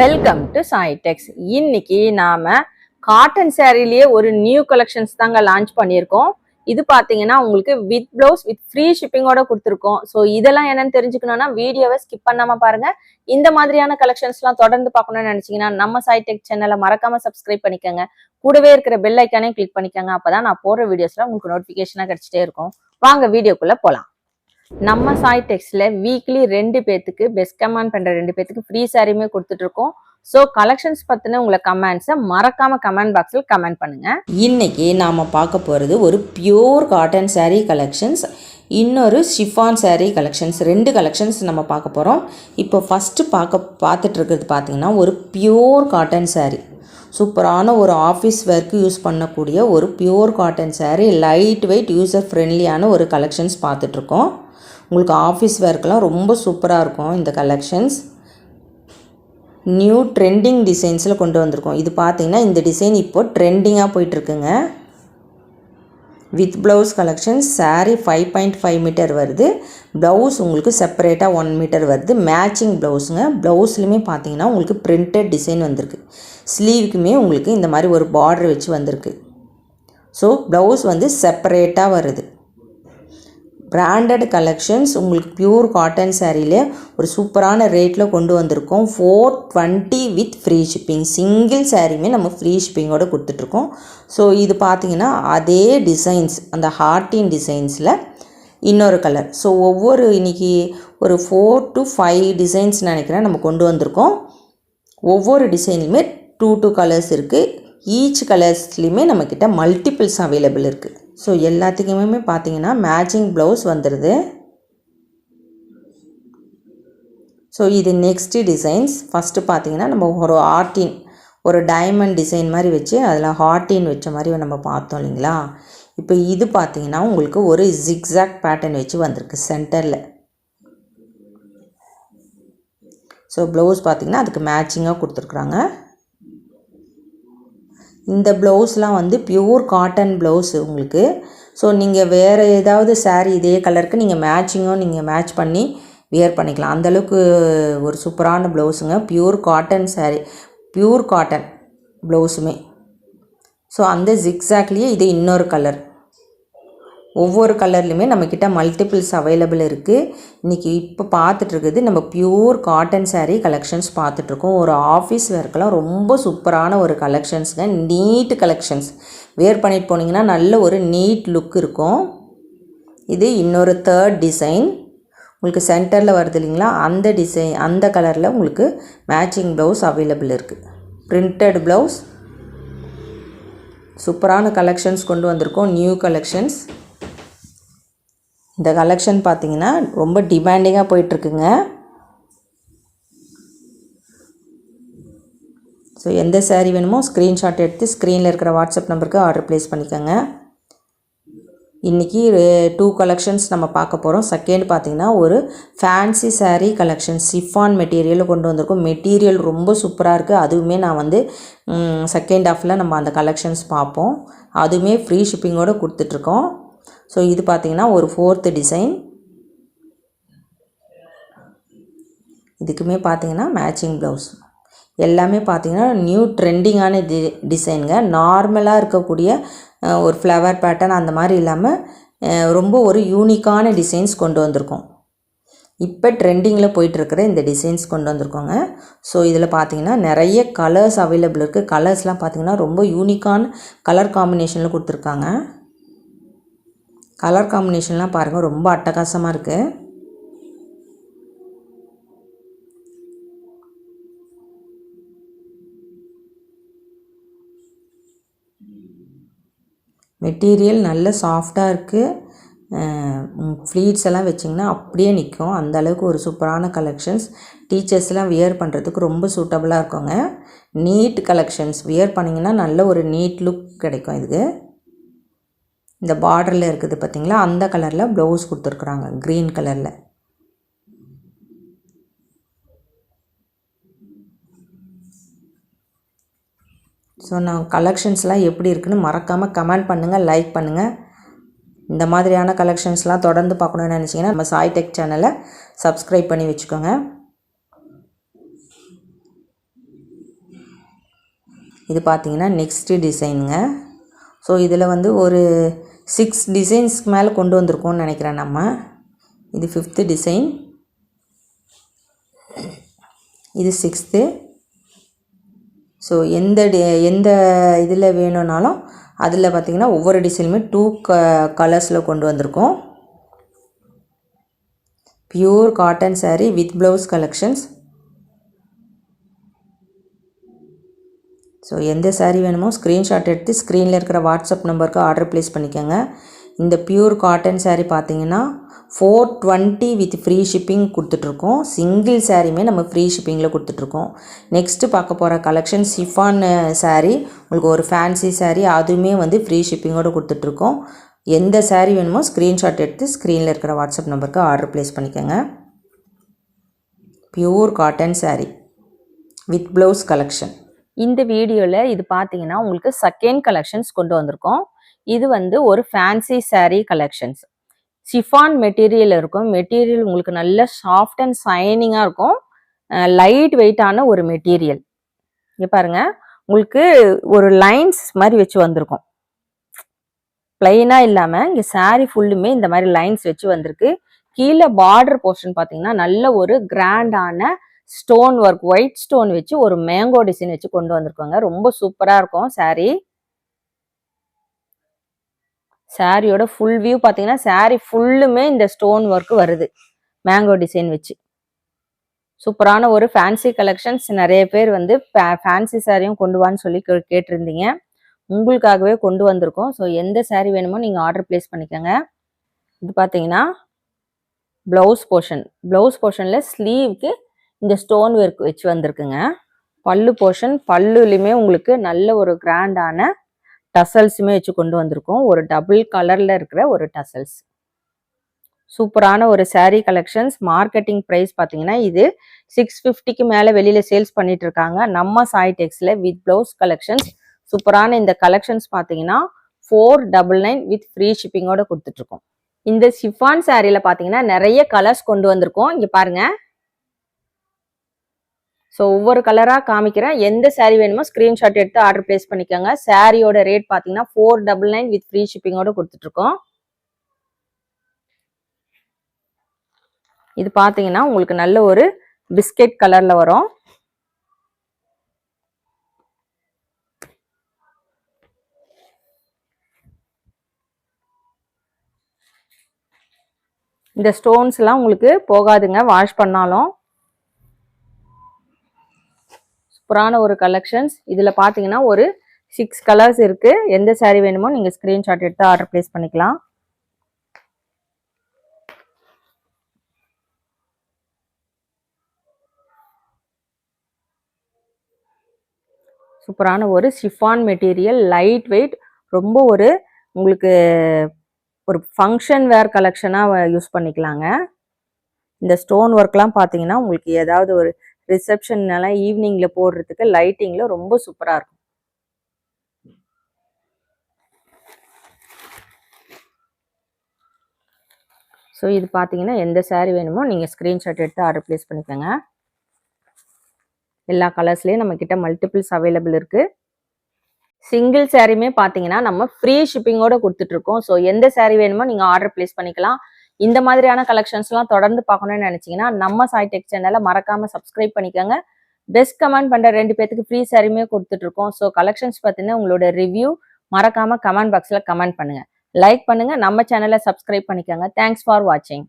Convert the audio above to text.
Welcome to சாய்டெக்ஸ் இன்னைக்கு நாம cotton சேரீலயே ஒரு நியூ கலெக்ஷன்ஸ் தாங்க லான்ச் பண்ணியிருக்கோம். இது பாத்தீங்கன்னா உங்களுக்கு வித் ப்ளவுஸ் வித் ஃப்ரீ ஷிப்பிங்கோட கொடுத்துருக்கோம். ஸோ இதெல்லாம் என்னன்னு தெரிஞ்சுக்கணும்னா வீடியோவை ஸ்கிப் பண்ணாம பாருங்க. இந்த மாதிரியான கலெக்ஷன்ஸ்லாம் தொடர்ந்து பார்க்கணும்னு நினைச்சீங்கன்னா நம்ம சாய்டெக் சேனலை மறக்காம சப்ஸ்கிரைப் பண்ணிக்கோங்க. கூடவே இருக்கிற பெல் ஐக்கானே கிளிக் பண்ணிக்கோங்க. அப்பதான் நான் போடுற வீடியோஸ்ல உங்களுக்கு நோட்டிஃபிகேஷனாக கிடைச்சிட்டே இருக்கும். வாங்க வீடியோக்குள்ள போலாம். நம்ம சாய் டெக்ஸ்ட்ல வீக்லி ரெண்டு பேத்துக்கு பெஸ்ட் கமெண்ட் பண்ற ரெண்டு பேத்துக்கு ஃப்ரீ சாரியுமே கொடுத்துட்டு இருக்கோம் ஸோ கலெக்ஷன்ஸ் பற்றின உங்களை கமெண்ட்ஸை மறக்காம கமெண்ட் பாக்ஸில் கமெண்ட் பண்ணுங்க. இன்னைக்கு நாம் பார்க்க போகிறது ஒரு பியோர் காட்டன் சாரீ கலெக்ஷன்ஸ் இன்னொரு ஷிஃபான் சாரீ கலெக்ஷன்ஸ் ரெண்டு கலெக்ஷன்ஸ் நம்ம பார்க்க போகிறோம் இப்போ ஃபஸ்ட்டு பார்க்க பார்த்துட்டு இருக்கிறது பார்த்தீங்கன்னா ஒரு பியோர் காட்டன் சாரீ சூப்பரான ஒரு ஆஃபீஸ் ஒர்க்கு யூஸ் பண்ணக்கூடிய ஒரு pure cotton sari light weight user ஃப்ரெண்ட்லியான ஒரு கலெக்ஷன்ஸ் பார்த்துட்ருக்கோம் உங்களுக்கு ஆஃபீஸ் ஒர்க்கெலாம் ரொம்ப சூப்பராக இருக்கும் இந்த கலெக்ஷன்ஸ் நியூ ட்ரெண்டிங் டிசைன்ஸில் கொண்டு வந்திருக்கோம். இது பார்த்தீங்கன்னா இந்த டிசைன் இப்போ ட்ரெண்டிங்காக போயிட்டுருக்குங்க. With blouse collection sari five point five meter வருது. ப்ளவுஸ் உங்களுக்கு செப்பரேட்டாக ஒன் மீட்டர் வருது. மேட்சிங் ப்ளவுஸுங்க ப்ளவுஸ்லையுமே பார்த்தீங்கன்னா உங்களுக்கு பிரிண்டட் டிசைன் வந்திருக்கு. ஸ்லீவுக்குமே உங்களுக்கு இந்த மாதிரி ஒரு பார்டர் வச்சு வந்திருக்கு. ஸோ ப்ளவுஸ் வந்து செப்பரேட்டாக வருது. பிராண்டட் கலெக்ஷன்ஸ் உங்களுக்கு பியூர் காட்டன் சாரீலே ஒரு சூப்பரான ரேட்டில் கொண்டு வந்திருக்கோம். Four twenty with free shipping single சாரீமே நம்ம ஃப்ரீ ஷிப்பிங்கோடு கொடுத்துட்ருக்கோம். ஸோ இது பார்த்தீங்கன்னா அதே டிசைன்ஸ் அந்த ஹார்டின் டிசைன்ஸில் இன்னொரு கலர் ஸோ ஒவ்வொரு இன்னைக்கு ஒரு ஃபோர் டு ஃபைவ் டிசைன்ஸ் நினைக்கிறேன் நம்ம கொண்டு வந்திருக்கோம். ஒவ்வொரு டிசைன்லையுமே டூ டூ கலர்ஸ் இருக்குது ஈச் கலர்ஸ்லேயுமே நம்மக்கிட்ட மல்டிபிள்ஸ் அவைலபிள் இருக்குது ஸோ எல்லாத்துக்குமே பார்த்தீங்கன்னா மேட்சிங் ப்ளவுஸ் வந்துடுது ஸோ இது நெக்ஸ்ட்டு டிசைன்ஸ் ஃபஸ்ட்டு பார்த்தீங்கன்னா நம்ம ஒரு ஆர்டின் ஒரு டைமண்ட் டிசைன் மாதிரி வச்சு அதில் ஹார்டின் வச்ச மாதிரி நம்ம பார்த்தோம் இல்லைங்களா? இப்போ இது பார்த்தீங்கன்னா உங்களுக்கு ஒரு ஜிக்ஸாக் பேட்டர்ன் வச்சு வந்திருக்கு சென்டரில் ஸோ ப்ளவுஸ் பார்த்தீங்கன்னா அதுக்கு மேட்சிங்காக கொடுத்துருக்குறாங்க. இந்த ப்ளவுஸ்லாம் வந்து பியூர் காட்டன் ப்ளவுஸ் உங்களுக்கு. ஸோ நீங்கள் வேறு ஏதாவது சாரீ இதே கலருக்கு நீங்கள் மேட்சிங்கும் நீங்கள் மேட்ச் பண்ணி வியர் பண்ணிக்கலாம். அந்தளவுக்கு ஒரு சூப்பரான ப்ளவுஸுங்க pure cotton sari pure cotton ப்ளவுஸுமே so அந்த ஜிக்ஸாக்லேயே இது இன்னொரு கலர் ஒவ்வொரு கலர்லையுமே நம்மக்கிட்ட மல்டிபிள்ஸ் அவைலபிள் இருக்குது இன்றைக்கி இப்போ பார்த்துட்ருக்குது நம்ம பியூர் காட்டன் சாரீ கலெக்ஷன்ஸ் பார்த்துட்ருக்கோம் ஒரு ஆஃபீஸ் வேர்க்கெல்லாம் ரொம்ப சூப்பரான ஒரு கலெக்ஷன்ஸுங்க நீட் கலெக்ஷன்ஸ் வேர் பண்ணிட்டு போனீங்கன்னா நல்ல ஒரு நீட் லுக் இருக்கும். இது இன்னொரு தேர்ட் டிசைன் உங்களுக்கு சென்டரில் வருது இல்லைங்களா? அந்த டிசைன் அந்த கலரில் உங்களுக்கு மேட்சிங் ப்ளவுஸ் அவைலபிள் இருக்குது பிரிண்டட் ப்ளவுஸ் சூப்பரான கலெக்ஷன்ஸ் கொண்டு வந்திருக்கோம். நியூ கலெக்ஷன்ஸ் இந்த கலெக்ஷன் பார்த்தீங்கன்னா ரொம்ப டிமாண்டிங்காக போயிட்டுருக்குங்க. ஸோ எந்த சேரீ வேணுமோ ஸ்க்ரீன்ஷாட் எடுத்து ஸ்க்ரீனில் இருக்கிற வாட்ஸ்அப் நம்பருக்கு ஆர்டர் ப்ளேஸ் பண்ணிக்கோங்க. இன்றைக்கி டூ கலெக்ஷன்ஸ் நம்ம பார்க்க போகிறோம் செகண்ட் பார்த்திங்கன்னா ஒரு fancy sari collection chiffon material கொண்டு வந்திருக்கோம். மெட்டீரியல் ரொம்ப சூப்பராக இருக்குது அதுவுமே நான் வந்து செகண்ட் ஆஃபில் நம்ம அந்த கலெக்ஷன்ஸ் பார்ப்போம். அதுவுமே ஃப்ரீ ஷிப்பிங்கோடு கொடுத்துட்ருக்கோம். ஸோ இது பார்த்திங்கன்னா ஒரு ஃபோர்த்து டிசைன் இதுக்குமே பார்த்தீங்கன்னா மேட்சிங் ப்ளவுஸ் எல்லாமே பார்த்தீங்கன்னா நியூ ட்ரெண்டிங்கான டி டிசைனுங்க நார்மலாக இருக்கக்கூடிய ஒரு ஃப்ளவர் பேட்டர்ன் அந்த மாதிரி இல்லாமல் ரொம்ப ஒரு யூனிக்கான டிசைன்ஸ் கொண்டு வந்திருக்கோம். இப்போ ட்ரெண்டிங்கில் போயிட்டுருக்கிற இந்த டிசைன்ஸ் கொண்டு வந்திருக்கோங்க. ஸோ இதில் பார்த்தீங்கன்னா நிறைய கலர்ஸ் அவைலபிள் இருக்குது கலர்ஸ்லாம் பார்த்தீங்கன்னா ரொம்ப யூனிக்கான கலர் காம்பினேஷனில் கொடுத்துருக்காங்க. கலர் காம்பினேஷன்லாம் பாருங்கள் ரொம்ப அட்டகாசமாக இருக்குது மெட்டீரியல் நல்ல சாஃப்டாக இருக்குது ஃப்ளீட்ஸ் எல்லாம் வச்சிங்கன்னா அப்படியே நிற்கும் அந்த அளவுக்கு ஒரு சூப்பரான கலெக்ஷன்ஸ் டீச்சர்ஸ்லாம் வியர் பண்ணுறதுக்கு ரொம்ப சூட்டபுளாக இருக்குங்க. நீட் கலெக்ஷன்ஸ் வியர் பண்ணிங்கன்னா நல்ல ஒரு நீட் லுக் கிடைக்கும் இதுக்கு. இந்த பார்டரில் இருக்குது பார்த்தீங்களா அந்த கலரில் ப்ளவுஸ் கொடுத்துருக்குறாங்க. க்ரீன் கலரில் ஸோ நான் கலெக்ஷன்ஸ்லாம் எப்படி இருக்குன்னு மறக்காமல் கமெண்ட் பண்ணுங்கள் லைக் பண்ணுங்கள் இந்த மாதிரியான கலெக்ஷன்ஸ்லாம் தொடர்ந்து பார்க்கணுன்னு நினச்சிங்கன்னா நம்ம சாய் டெக் சேனலை சப்ஸ்கிரைப் பண்ணி வச்சுக்கோங்க. இது பார்த்தீங்கன்னா நெக்ஸ்ட்டு டிசைனுங்க ஸோ இதில் வந்து ஒரு சிக்ஸ் டிசைன்ஸ்க்கு மேலே கொண்டு வந்திருக்கோம்னு நினைக்கிறேன் நம்ம. இது ஃபிஃப்த்து டிசைன் இது சிக்ஸ்த்து ஸோ எந்த டி எந்த இதில் வேணும்னாலும் அதில் பார்த்தீங்கன்னா ஒவ்வொரு டிசைனுமே டூ க கலர்ஸில் கொண்டு வந்திருக்கோம். Pure cotton sari with blouse collections so எந்த சாரீ வேணுமோ ஸ்க்ரீன்ஷாட் எடுத்து ஸ்க்ரீனில் இருக்கிற வாட்ஸ்அப் நம்பருக்கு ஆர்டர் ப்ளேஸ் பண்ணிக்கோங்க. இந்த பியூர் காட்டன் சாரீ பார்த்தீங்கன்னா four twenty with free shipping கொடுத்துட்ருக்கோம். சிங்கிள் சாரீமே நம்ம ஃப்ரீ ஷிப்பிங்கில் கொடுத்துட்ருக்கோம். நெக்ஸ்ட்டு பார்க்க போகிற கலெக்ஷன் சிஃபான் சாரீ உங்களுக்கு ஒரு ஃபேன்சி சாரீ அதுவுமே வந்து ஃப்ரீ ஷிப்பிங்கோடு கொடுத்துட்ருக்கோம். எந்த சாரீ வேணுமோ ஸ்க்ரீன்ஷாட் எடுத்து ஸ்க்ரீனில் இருக்கிற வாட்ஸ்அப் நம்பருக்கு ஆர்டர் ப்ளேஸ் பண்ணிக்கோங்க. Pure cotton sari with blouse collection இந்த வீடியோவில் இது பார்த்தீங்கன்னா உங்களுக்கு செகண்ட் கலெக்ஷன்ஸ் கொண்டு வந்திருக்கோம். இது வந்து ஒரு fancy sari collections chiffon material இருக்கும். மெட்டீரியல் உங்களுக்கு நல்ல சாஃப்ட் அண்ட் சைனிங்காக இருக்கும். லைட் வெயிட்டான ஒரு மெட்டீரியல் இங்கே பாருங்க. உங்களுக்கு ஒரு லைன்ஸ் மாதிரி வச்சு வந்திருக்கும். பிளைனாக இல்லாமல் இங்கே சாரீ ஃபுல்லுமே இந்த மாதிரி லைன்ஸ் வச்சு வந்திருக்கு. கீழே பார்டர் போர்ஷன் பார்த்தீங்கன்னா நல்ல ஒரு கிராண்டான ஸ்டோன் ஒர்க் ஒயிட் ஸ்டோன் வச்சு ஒரு மேங்கோ டிசைன் வச்சு கொண்டு வந்திருக்கோங்க. ரொம்ப சூப்பராக இருக்கும் சாரீ சாரியோட ஃபுல் வியூ பார்த்தீங்கன்னா சாரீ ஃபுல்லுமே இந்த ஸ்டோன் ஒர்க் வருது. மேங்கோ டிசைன் வச்சு. சூப்பரான ஒரு ஃபேன்சி கலெக்ஷன்ஸ் நிறைய பேர் வந்து ஃபேன்சி சாரியும் கொண்டு வான்னு சொல்லி கே- கேட்டிருந்தீங்க. உங்களுக்காகவே கொண்டு வந்திருக்கோம். ஸோ எந்த சாரீ வேணுமோ நீங்கள் ஆர்டர் ப்ளேஸ் பண்ணிக்கோங்க. இது பார்த்தீங்கன்னா ப்ளவுஸ் போர்ஷன் ப்ளவுஸ் போர்ஷனில் ஸ்லீவ்க்கு இந்த ஸ்டோன் ஒர்க் வச்சு வந்திருக்குங்க. பல்லு போர்ஷன் பல்லுலையுமே உங்களுக்கு நல்ல ஒரு கிராண்டான டசல்ஸுமே வச்சு கொண்டு வந்திருக்கோம். ஒரு டபுள் கலரில் இருக்கிற ஒரு டசல்ஸ் சூப்பரான ஒரு சேரீ கலெக்ஷன்ஸ் மார்க்கெட்டிங் ப்ரைஸ் பார்த்தீங்கன்னா இது சிக்ஸ் ஃபிஃப்டிக்கு மேலே வெளியில் சேல்ஸ் பண்ணிட்டு இருக்காங்க நம்ம சாய் டெக்ஸில் வித் ப்ளவுஸ் கலெக்ஷன்ஸ் சூப்பரான இந்த கலெக்ஷன்ஸ் பார்த்தீங்கன்னா four double nine with free ஷிப்பிங்கோட கொடுத்துட்ருக்கோம் இந்த ஷிஃபான் சாரியில் பார்த்தீங்கன்னா நிறைய கலர்ஸ் கொண்டு வந்திருக்கோம். இங்கே பாருங்கள் ஸோ ஒவ்வொரு கலராக காமிக்கிறேன். எந்த சாரீ வேணுமோ ஸ்க்ரீன்ஷாட் எடுத்து ஆர்டர் ப்ளேஸ் பண்ணிக்கோங்க. சாரியோட ரேட் பார்த்தீங்கன்னா four double nine with free ஷிப்பிங்கோட கொடுத்துட்ருக்கோம். இது பார்த்தீங்கன்னா உங்களுக்கு நல்ல ஒரு பிஸ்கெட் கலரில் வரும். இந்த ஸ்டோன்ஸ்லாம் உங்களுக்கு போகாதுங்க. வாஷ் பண்ணாலும். சூப்பரான ஒரு கலெக்ஷன்ஸ் இதில் பார்த்தீங்கன்னா ஒரு சிக்ஸ் கலர்ஸ் இருக்குது எந்த சாரீ வேணுமோ நீங்கள் ஸ்க்ரீன்ஷாட் எடுத்து ஆர்டர் ப்ளேஸ் பண்ணிக்கலாம். சூப்பரான ஒரு ஷிஃபான் மெட்டீரியல் லைட் வெயிட் ரொம்ப ஒரு உங்களுக்கு ஒரு ஃபங்க்ஷன் வேர் கலெக்ஷனாக யூஸ் பண்ணிக்கலாங்க. இந்த ஸ்டோன் ஒர்க்லாம் பார்த்தீங்கன்னா உங்களுக்கு ஏதாவது ஒரு ரிசப்ஷன்னெல்லாம் ஈவினிங்கில் போடுறதுக்கு லைட்டிங்கில் ரொம்ப சூப்பராக இருக்கும். ஸோ இது பார்த்தீங்கன்னா எந்த saree வேணுமோ நீங்கள் ஸ்க்ரீன்ஷாட் எடுத்து ஆர்டர் ப்ளேஸ் பண்ணிக்கோங்க. எல்லா கலர்ஸ்லேயும் நம்ம மல்டிபிள்ஸ் அவைலபிள் இருக்குது சிங்கிள் சாரியுமே பார்த்தீங்கன்னா நம்ம ஃப்ரீ ஷிப்பிங்கோட கொடுத்துட்ருக்கோம் ஸோ எந்த saree வேணுமோ நீங்கள் ஆர்டர் ப்ளேஸ் பண்ணிக்கலாம். இந்த மாதிரியான கலெக்ஷன்ஸ்லாம் தொடர்ந்து பார்க்கணும்னு நினச்சிங்கன்னா நம்ம சாய் டெக் சேனலை மறக்காமல் சப்ஸ்கிரைப் பண்ணிக்கோங்க. பெஸ்ட் கமெண்ட் பண்ணுற ரெண்டு பேத்துக்கு ஃப்ரீ சாரியுமே கொடுத்துட்ருக்கோம் ஸோ கலெக்ஷன்ஸ் பார்த்தீங்கன்னா உங்களோட ரிவ்யூ மறக்காமல் கமெண்ட் பாக்ஸில் கமெண்ட் பண்ணுங்க. லைக் பண்ணுங்க. நம்ம சேனலை சப்ஸ்கிரைப் பண்ணிக்கோங்க. தேங்க்ஸ் ஃபார் வாட்சிங்